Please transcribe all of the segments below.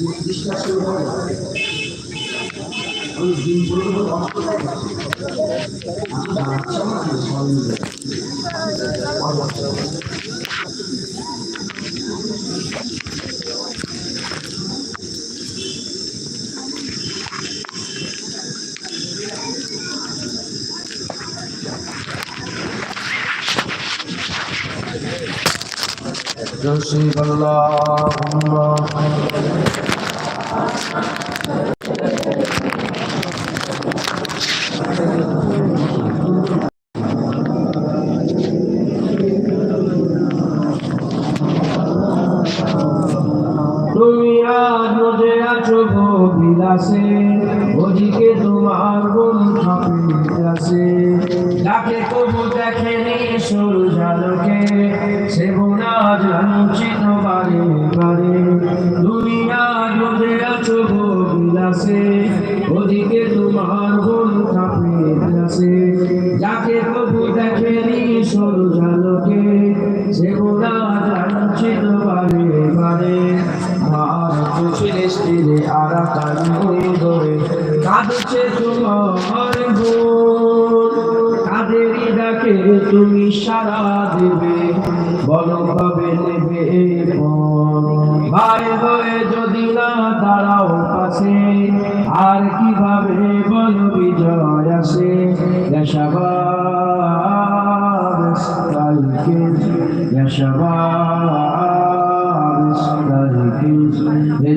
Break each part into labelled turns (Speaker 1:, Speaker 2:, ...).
Speaker 1: Yetmişli şeyler var. Öyle zincirli bir aklı
Speaker 2: var. Çamaklı halinde. Thank you. আছো গো বিলাসে ওদিকে তোমার বোন থাকে আছে ডাকে তবু দেখেনি সরু ঝালকে সে কাঁদছে তোমার বোন কাদেরই ডাকে তুমি সারা দেবে, বলো কবে নেবে ভাই হয়ে যদি না দাঁড়াও পাশে আর কীভাবে বল বিজয় আসে? দেশাবাস কালকে দেশাবাস কালকে। হে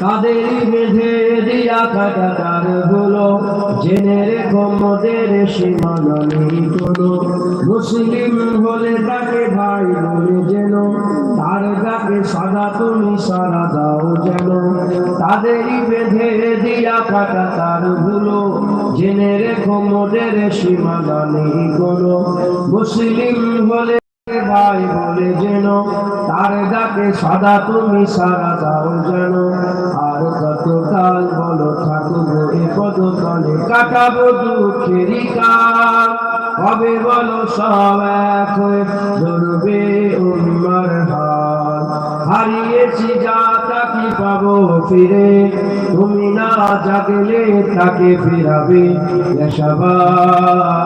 Speaker 2: তাদেরই বেঁধে দিয়া কাটা তার হলো। জেনে রেখো মোদের সীমানা নেই কোনো। মুসলিম হলে তাকে ভাই বলে যেন, তার ডাকে সাদা তুমি সারা দাও যেন। তাদেরই বেঁধে দিয়া কাটাকার হলো। জেনে রেখো মোদের সীমানা নেই কোনো। মুসলিম হলে ভাই বলে যেন থাকে সাদা তুমি সারা যাও যেন। আর কত কাল বলো থাকব এ পদতলে কাটাবো দুঃখেরই কাল। হবে বলো সব এক হয়ে ধরবে উম্মার হাল হারিয়েছি যা তাকে পাবো ফিরে। তুমি না জাগলে তাকে ফেরাবে যশবার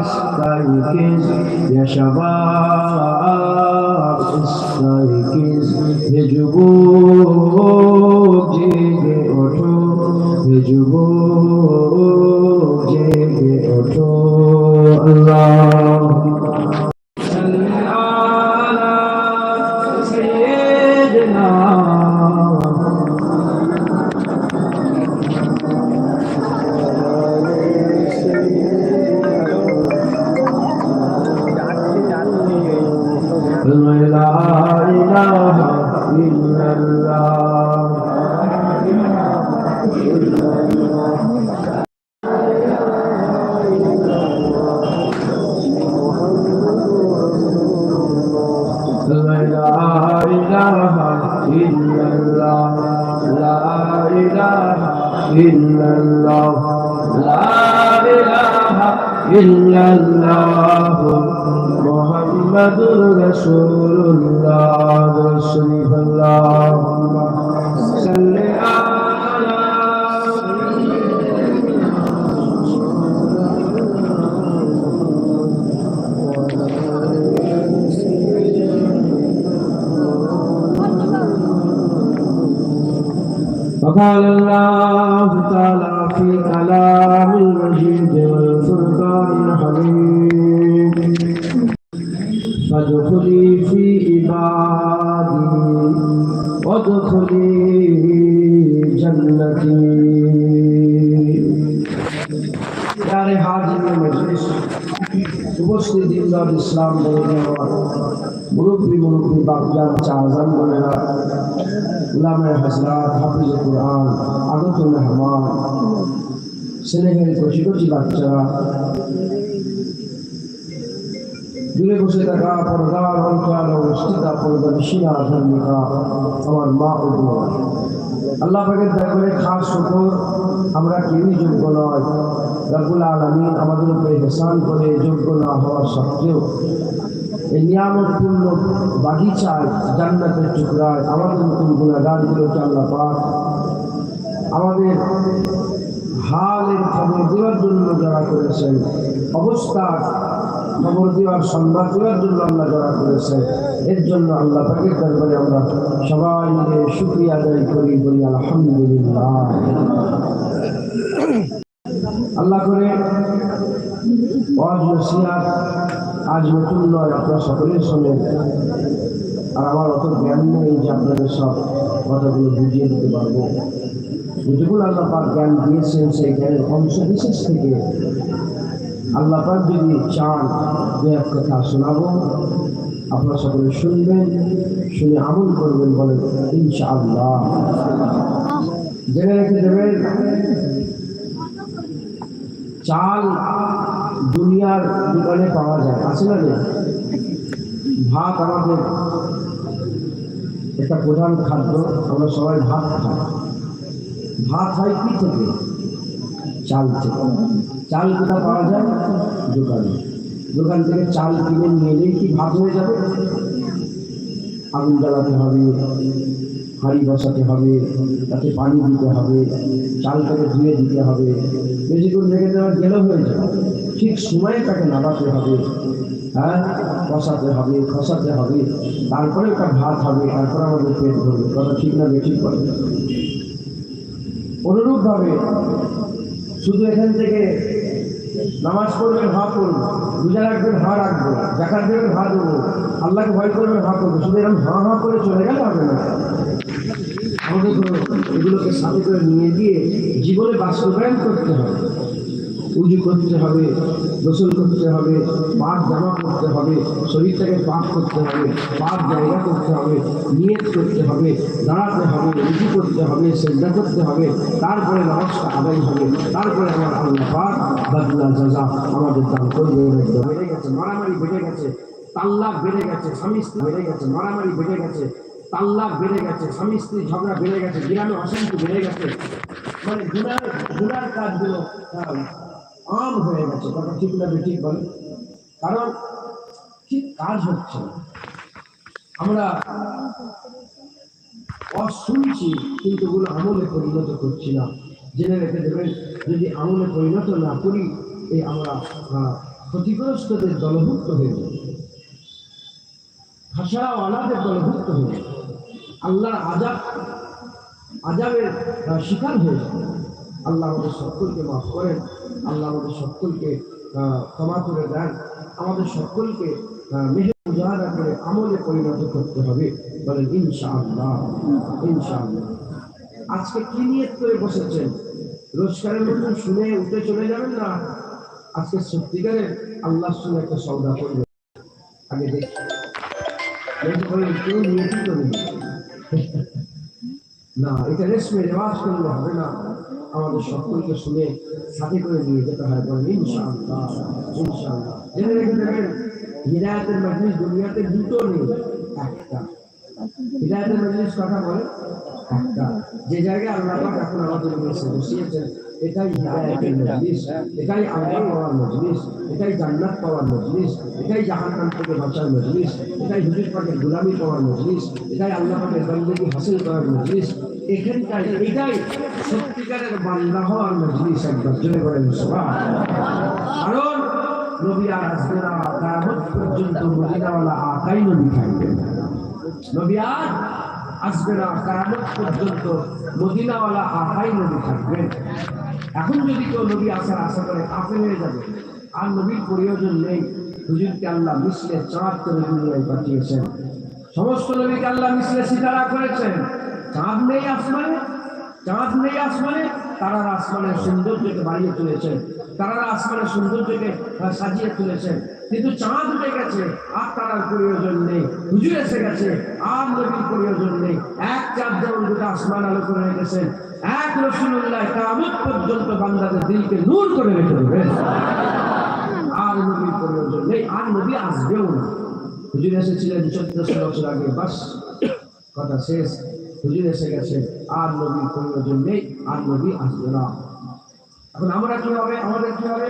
Speaker 2: ইস্তাইকে যশবার আশ্রয় কে যুবক? إلا الله لا إله إلا الله محمد رسول الله رسول اللهم صل على وقال الله تعالى في كلام المجيد والفرقان الحميد فادخلي في عبادي وادخلي جنتي প্যারে হাজির মজলিস উপস্থিত ইন্দার ইসলাম বলে মুরব্বী মুরব্বী বাপজান চাজান বোনেরা উলামে হাজরাত হাফিজ কোরআন আগত মেহমান স্নেহের কচি কচি বাচ্চারা দূরে বসে থাকা পর্দার অন্তরাল অবস্থিতা পর্দা নিশিনা ধার্মিকা আমার মা ও বোন আল্লাহ পাকের দরবারে খাস শুকর আমরা কেউই যোগ্য নয় রব্বুল আলমিন আমাদের উপরে হেসান করে যোগ্য না হওয়া সত্ত্বেও এই নিয়ামতপূর্ণ বাগিচায় জান্নাতের টুকরায় আমাদের নতুন গুণাগানগুলোকে আল্লাহ আমাদের হালের খবর দেওয়ার জন্য যারা করেছেন অবস্থার খবর দেওয়ার সংবাদ দেওয়ার জন্য আল্লাহ যারা করেছেন, এর জন্য আল্লাহ পাকের দরবারে আমরা সবাই মিলে শুক্রিয়া আদায় করি, বলি আলহামদুলিল্লাহ। আল্লাহ করে ওয়াজ নসিহাত আজ নতুন নয়, আপনার সকলের সঙ্গে আর আমার অত জ্ঞান নেই যে আপনাদের সব কথাগুলো বুঝিয়ে দিতে পারব। যেটুকু আল্লাহ পাক জ্ঞান দিয়েছেন, সেই জ্ঞানের অংশ বিশেষ থেকে আল্লাহ পাক যদি চান, দু এক কথা শোনাবো। আপনারা সকলে শুনবেন, শুনে আমল করবেন বলেন, ইনশাআল্লাহ। জেনে রেখে দেবেন, চাল দুনিয়ার দোকানে পাওয়া যায়, আছে না? ভাত আমাদের একটা প্রধান খাদ্য, আমরা সবাই ভাত খাই। ভাত হয় কি থেকে? চাল থেকে। চাল কোথায় পাওয়া যায়? দোকানে। দোকান থেকে চাল কিনে নিয়ে কি ভাত হয়ে যাবে? আগুন জ্বালাতে হবে, হাঁড়ি বসাতে হবে, তাতে পানি দিতে হবে, চালটাকে ধুয়ে দিতে হবে। বেশিক্ষণ রেখে দেওয়ার গেলেও হয়ে যাবে। ঠিক সময়ে তাকে নামাতে হবে হ্যাঁ? কষাতে হবে, খসাতে হবে, তারপরে তার ভাত হবে, তারপরে আমাদের পেট ভরবে। কথা ঠিক না বেঠিক করে অনুরূপভাবে শুধু এখান থেকে নামাজ পড়বেন হা করব রোজা রাখবেন হা রাখব জাকাত দেবেন হা দেবো আল্লাহকে ভয় করবেন হা করব শুধু এরকম হা হা করে চলে গেলে হবে না। আমাদের এগুলোকে সাথে করে নিয়ে গিয়ে জীবনে বাস্তবায়ন করতে হবে। উজু করতে হবে, গোসল করতে হবে পাক জামা করতে হবে, শরীরটাকে পাক করতে হবে, পাক জায়গা করতে হবে, নিয়ত করতে হবে, দাঁড়াতে হবে উজু করতে হবে, সেজদা করতে হবে, তারপরে নামাজটা আদায় হবে, তারপরে আমার আল্লাহ পাক বাদলা জাজা আমাদের দান করবে বেড়ে গেছে, মারামারি বেড়ে গেছে, তাল্লাক বেড়ে গেছে, স্বামী স্ত্রী বেড়ে গেছে, মারামারি বেড়ে গেছে, তাল্লাক বেড়ে গেছে, স্বামী স্ত্রী ঝগড়া বেড়ে গেছে, গ্রামে অশান্তি বেড়ে গেছে মানে গুনার গুনার কাজগুলো আম হয়ে গেছে। কথা ঠিক না ঠিক বলে। কারণ ঠিক কাজ হচ্ছে না? আমরা অ- শুনছি কিন্তু ওগুলো আমলে পরিণত করছি না। জেনে রেখে দেবেন, যদি আমলে পরিণত না করি এই আমরা ক্ষতিগ্রস্তদের দলভুক্ত হয়ে যাব। খাসারা ওয়ালাদের দলভুক্ত হয়ে যাব। আল্লাহর আজাব, আজাবের শিকার হয়ে যাবে। আল্লাহ আমাদের সকলকে মাফ করেন আল্লাহ আমাদের সকলকে ক্ষমা করে দেন আমাদের সকলকে আহ, করে আমলে পরিণত করতে হবে বলেন ইনশাআল্লাহ ইনশাআল্লাহ। আজকে কি নিয়ত করে বসেছেন? রোজগারের মতন শুনে উঠে চলে যাবেন না? আজকে সত্যিকারের আল্লাহর সঙ্গে একটা সৌদা করবে আগে দেখি। না এটা রেশমে রেওয়াজ করলে হবে না। আমাদের সকলকে শুনে সাথে করে নিয়ে যেতে হয় বলেন ইনশাআল্লাহ ইনশাআল্লাহ। জেনে রেখে দেবেন হিদায়তের মজলিস দুনিয়াতে দুটো নেই, একটা। হিদায়তের মজলিস কথা বলে, একটা। যে জায়গায় আল্লাহ পাক এখন আমাদের মধ্যে বসিয়েছেন, এটাই হিদায়তের মজলিস, এটাই আল্লাহ পাওয়ার মজলিস, এটাই জান্নাত পাওয়ার মজলিস, এটাই জাহান্নাম থেকে বাঁচার মজলিস, এটাই হুজুর পাকের গোলামি পাওয়ার মজলিস, এটাই আল্লাহ পাকের বন্দী হাসিল করার মজলিস এটাই কারণ পর্যন্ত আর পর্যন্ত এখন যদি কেউ নবী আসার আশা করে কাফের হয়ে যাবে আর নবীর প্রয়োজন নেই হুজুরকে আল্লাহ মিশলে দুনিয়ায় পাঠিয়েছেন সমস্ত নবীকে আল্লাহ মিশলে সিতারা করেছেন। চাঁদ নেই আসমানে, চাঁদ নেই আসমানে, তারার আসমানের সৌন্দর্যকে বাড়িয়ে তুলেছেন। তারার আসমানের সৌন্দর্যকে সাজিয়ে তুলেছেন। কিন্তু চাঁদ উঠে গেছে, আর তারার প্রয়োজন নেই। হুজুর এসে গেছে, আর নবীর প্রয়োজন নেই। এক চাঁদ যেমন দুটো আসমান আলো করে রেখেছেন, এক রসুল্লাহ কামত পর্যন্ত বান্দাদের দিলকে নূর করে রেখে দেবেন। আর নবীর প্রয়োজন নেই, আর নবী আসবেও না। হুজুর এসেছিলেন চোদ্দশো বছর আগে, বাস, কথা শেষ। হুজুর এসে গেছে, আর নবীর প্রয়োজন নেই, আর নবী আসবে না। এখন আমরা কি হবে? আমাদের কি হবে?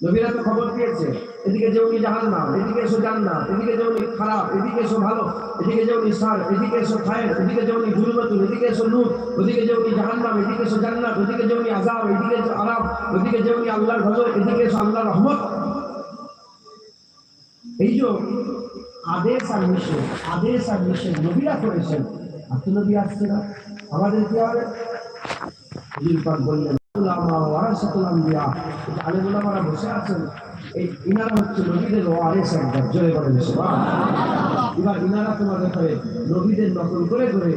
Speaker 2: নবীরা তো খবর দিয়েছে, এদিকে যে উনি জাহান না এদিকে এসো জান্নাত, এদিকে যে উনি খারাপ, এদিকে এসো ভালো, এদিকে যে উনি সার এদিকে এসো খায়ের, এদিকে যে উনি গুরুমতুল এদিকে এসো নূর, ওদিকে যে উনি জাহান্নাম, এদিকে এসো জান্নাত, ওদিকে যে উনি আজাব এদিকে এসো আরাম ওদিকে যে উনি আল্লাহর গজব এদিকে এসো আল্লাহর রহমত। এই যে আদেশ আর নিষেধ আদেশ আর নিষেধ নবীরা করেছেন। আর তো নবী আসছে না। আমাদের কি হবে? বললেন, উলামা ওয়ারাসাতুল আম্বিয়া। আলেম উলামারা বসে আছেন। এই ইনারা হচ্ছে নবীদের ওয়ারিস একবার জোরে বলেন এবার ইনারা করে করে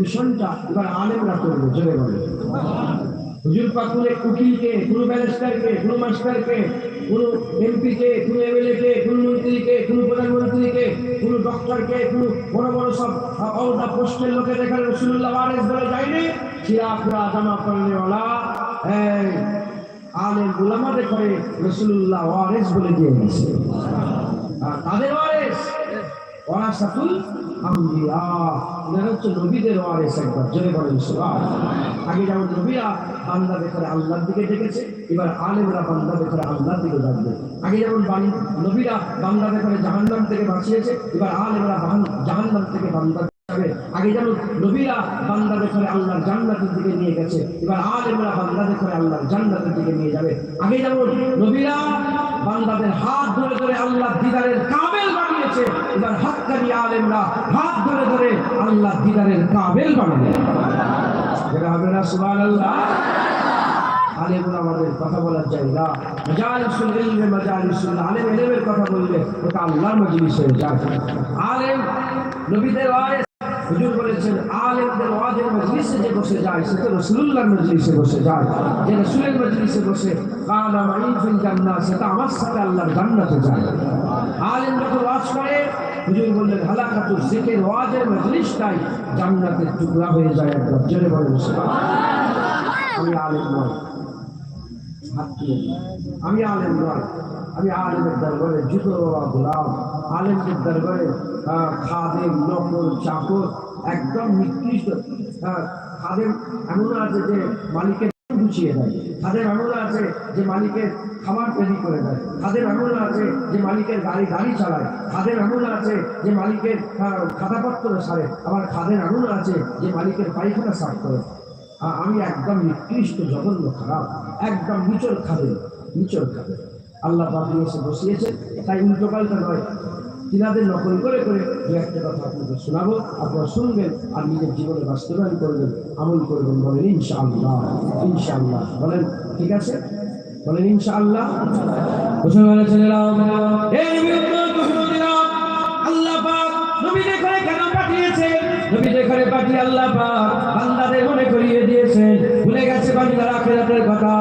Speaker 2: মিশনটা এবার আলেমরা কোনো ব্যারিস্টারকে, কোনো মাস্টারকে কোনো এমপিকে, কোনো এমএলএকে, কোনো মন্ত্রীকে, কোনো প্রধানমন্ত্রীকে, কোনো ডক্টরকে, কোনো বড় বড় সব অলদা পোস্টের লোকের এখানে রসুল্লাহ ওয়ারেস বলে যায়নি পুরা জামা এই আলেম গুলামাদের করে রসুল্লাহ ওয়ারেস বলে দিয়ে আর তাদের ওয়ারেস ওয়ারাসাতুল আম্বিয়া এরা হচ্ছে নবীদের ওয়ারেস যেমন নবীরা বান্দা দেখে আল্লাহর দিকে ডেকেছে এবার আলেমরা বান্দা ভেতরে আল্লাহর দিকে ডাকবে আগে যেমন নবীরা বান্দা দেখে জাহান্নাম থেকে বাঁচিয়েছে, এবার আলেমরা জাহান্নাম থেকে বান্দা। আগে যেমন নবীরা বান্দা দেখে আল্লাহর জান্নাতের দিকে নিয়ে গেছে, এবার আলেমরা বান্দা দেখে আল্লাহর জান্নাতের দিকে নিয়ে যাবে। আগে যেমন নবীরা বান্দাদের হাত ধরে ধরে আল্লাহ দিদারের কাবেল বানিয়েছে, এবার হাক্কানি আলেমরা হাত ধরে ধরে আল্লাহ দিদারের কাবেল বানাবে যেটা আলেমুল আমাদের কথা বলার জায়গা। মাজালিসুল আলেম কথা বললে ওটা হয়ে যায়। হুজুর বলেছেন, আলেমদের ওয়াজের মজলিসে যে বসে যায়, সে তো রসুলুল্লাহর মজলিসে বসে যায়। যে রসুলের মজলিসে বসে কালা মাইন ফিল জান্নাত সেটা আমার সাথে আল্লাহর জান্নাতে যায়। আলেম যখন ওয়াজ করে। হুজুর বললেন, হালাকাতুর জিকির ওয়াজের মজলিসটাই জান্নাতের টুকরা হয়ে যায় একবার জোরে বলেন। আমি আলেম নয়। আমি আলেম নয়। আমি আলেমের দরবারে জুতো গোলাম। আলেমদের দরবারে খাদেম নকল চাকর একদম নিকৃষ্ট। আহ, খাদেম এমন আছে যে মালিকের গুছিয়ে দেয়। খাদেম এমন আছে যে মালিকের খাবার তৈরি করে দেয়। খাদেম এমন আছে যে মালিকের গাড়ি গাড়ি চালায়। খাদেম এমন আছে যে মালিকের আহ, খাতাপত্র সারে। আবার খাদের এমন আছে যে মালিকের পায়খানা সাফ করে। আমি একদম নিকৃষ্ট জঘন্য খারাপ। একদম নিচর খাবে নিচর খাবে আল্লাহ বাবু এসে বসিয়েছে। তাই উল্টোপাল্টা নয়। তিনাদের নকল করে করে দু একটা কথা আপনাকে শোনাবো, আপনারা শুনবেন আর নিজের জীবনে বাস্তবায়ন করবেন, আমল করবেন বলেন ইনশাআল্লাহ ইনশাআল্লাহ। বলেন, ঠিক আছে? বলেন ইনশাআল্লাহ। আল্লাহ পাক ঘরে কেন পাঠিয়েছে ঘরে পাঠিয়ে আল্লাহ বান্দাদের মনে করিয়ে দিয়েছেন। ভুলে গেছে বান্দার আখিরাতের কথা।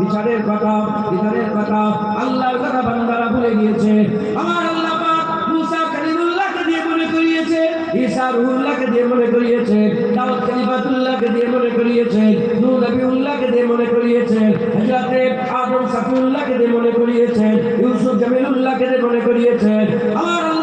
Speaker 2: বিচারের কথা বিচারের কথা আল্লাহর কথা বান্দারা ভুলে গিয়েছে। আমার আল্লাহ পাক মুসা কালিমুল্লাহকে দিয়ে মনে করিয়েছে, ঈসা রুহুল্লাহকে দিয়ে মনে করিয়েছে, দাউদ কালিমাতুল্লাহকে দিয়ে মনে করিয়েছে নূহ নবীউল্লাহকে দিয়ে মনে করিয়েছে, হযরত আদম সাফিউল্লাহকে দিয়ে মনে করিয়েছে, ইউসুফ জামিলুল্লাহকে দিয়ে মনে করিয়েছে। আমার